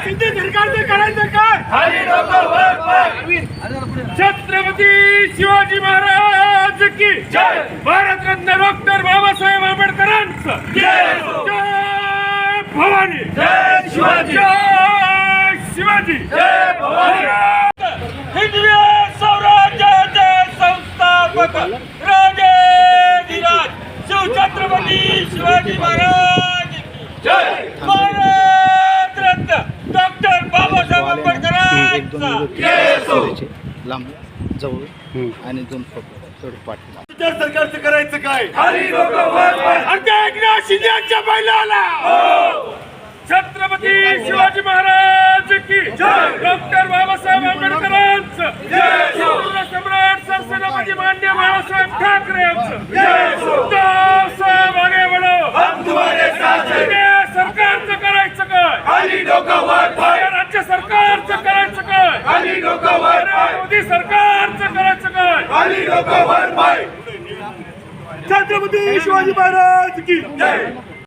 सिंधी सरकारचं करायचं काय? छत्रपती शिवाजी महाराज की जय. भारतरत्न डॉक्टर बाबासाहेब आंबेडकरांचं. जय. जय भवानी. जय शिवाजी. जय शिवाजी. जय भवानी. हिंदवी स्वराज्याचे संस्थापक राजे धीराज. शिवछत्रपती शिवाजी महाराज की जय भारतरत्न डॉक्टर बाबासाहेब जय असो. लांब जवळ आणि दोन फोटो थोडं पाठी विचार सरकारचं करायचं काय? अर्ध्या एकनाथ शिंदेच्या बैलाला! छत्रपती शिवाजी महाराज की जय! डॉक्टर बाबासाहेब आंबेडकरांचं! सम्राट सरसेनापती मान्य बाळासाहेब ठाकरे सरकारचं करायचं काय? मोदी सरकारचं करायचं काय? छत्रपती शिवाजी महाराज की जय.